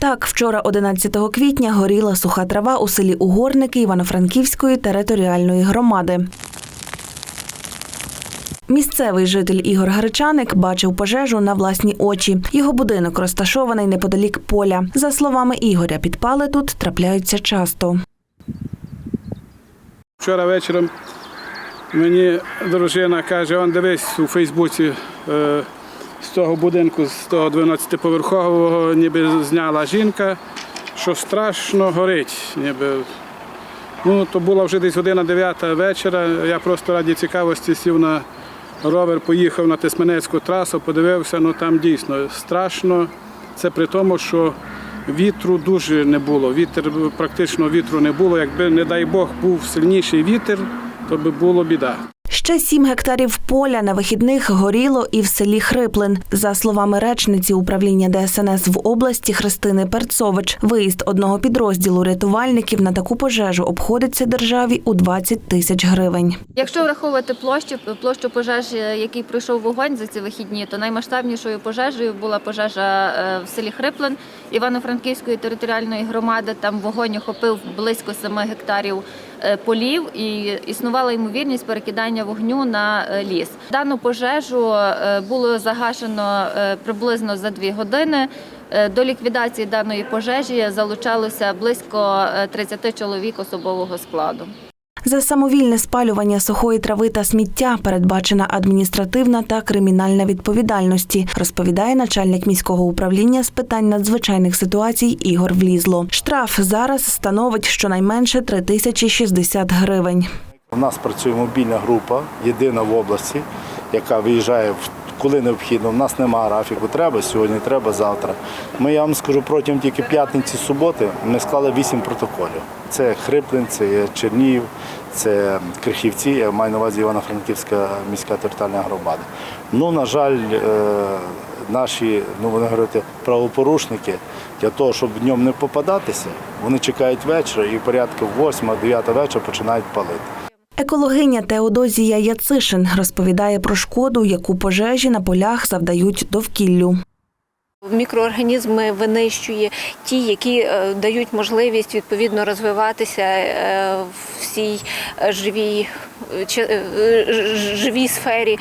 Так, вчора, 11 квітня, горіла суха трава у селі Угорники Івано-Франківської територіальної громади. Місцевий житель Ігор Гречаник бачив пожежу на власні очі. Його будинок розташований неподалік поля. За словами Ігоря, підпали тут трапляються часто. Вчора вечором мені дружина каже, он дивись у Фейсбуці е, з того будинку, з того 12-поверхового, ніби зняла жінка, що страшно горить. Ніби. Ну, то була вже десь година 9 вечора. Я просто раді цікавості сів на ровер, поїхав на Тисменецьку трасу, подивився, ну там дійсно страшно. Це при тому, що вітру дуже не було. Вітер практично вітру не було. Якби, не дай Бог, був сильніший вітер, то би було біда. Ще сім гектарів поля на вихідних горіло і в селі Хриплин. За словами речниці управління ДСНС в області Христини Перцович, виїзд одного підрозділу рятувальників на таку пожежу обходиться державі у 20 тисяч гривень. Якщо враховувати площу, площу пожежі, який пройшов вогонь за ці вихідні, то наймасштабнішою пожежею була пожежа е, в селі Хриплин Івано-Франківської територіальної громади. Там вогонь охопив близько 7 гектарів полів і існувала ймовірність перекидання вогню на е, ліс. Дану пожежу е, було загашено е, приблизно за дві години. Е, До ліквідації даної пожежі залучалося близько е, 30 чоловік особового складу. За самовільне спалювання сухої трави та сміття передбачена адміністративна та кримінальна відповідальності, розповідає начальник міського управління з питань надзвичайних ситуацій Ігор Влізло. Штраф зараз становить щонайменше 3060 гривень. У нас працює мобільна група, єдина в області, яка виїжджає в- коли необхідно. У нас немає графіку. Треба сьогодні, треба завтра. Ми я вам скажу протягом тільки п'ятниці, суботи ми склали вісім протоколів. Це Хриплин, це Чернігів, це Крихівці, я маю на увазі Івано-Франківська міська територіальна громада. Ну, на жаль, е, наші, ну вони говорять, правопорушники для того, щоб днем не попадатися, вони чекають вечора і порядку 8-9 вечора починають палити. Екологиня Теодозія Яцишин розповідає про шкоду, яку пожежі на полях завдають довкіллю. Мікроорганізми винищує ті, які е, дають можливість відповідно розвиватися е, в цій живій, е, живій сфері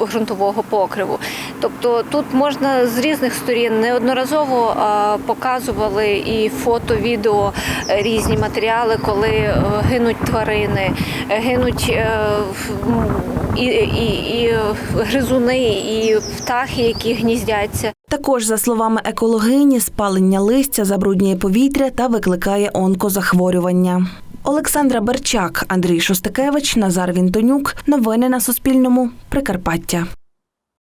ґрунтового покриву. Тобто тут можна з різних сторін неодноразово показували і фото, відео, е, різні матеріали, коли е, гинуть тварини, е, гинуть і, і, і гризуни, і птахи, які гніздяться. Також, за словами екологині, спалення листя забруднює повітря та викликає онкозахворювання. Олександра Берчак, Андрій Шостакевич, Назар Вінтонюк. Новини на Суспільному. Прикарпаття.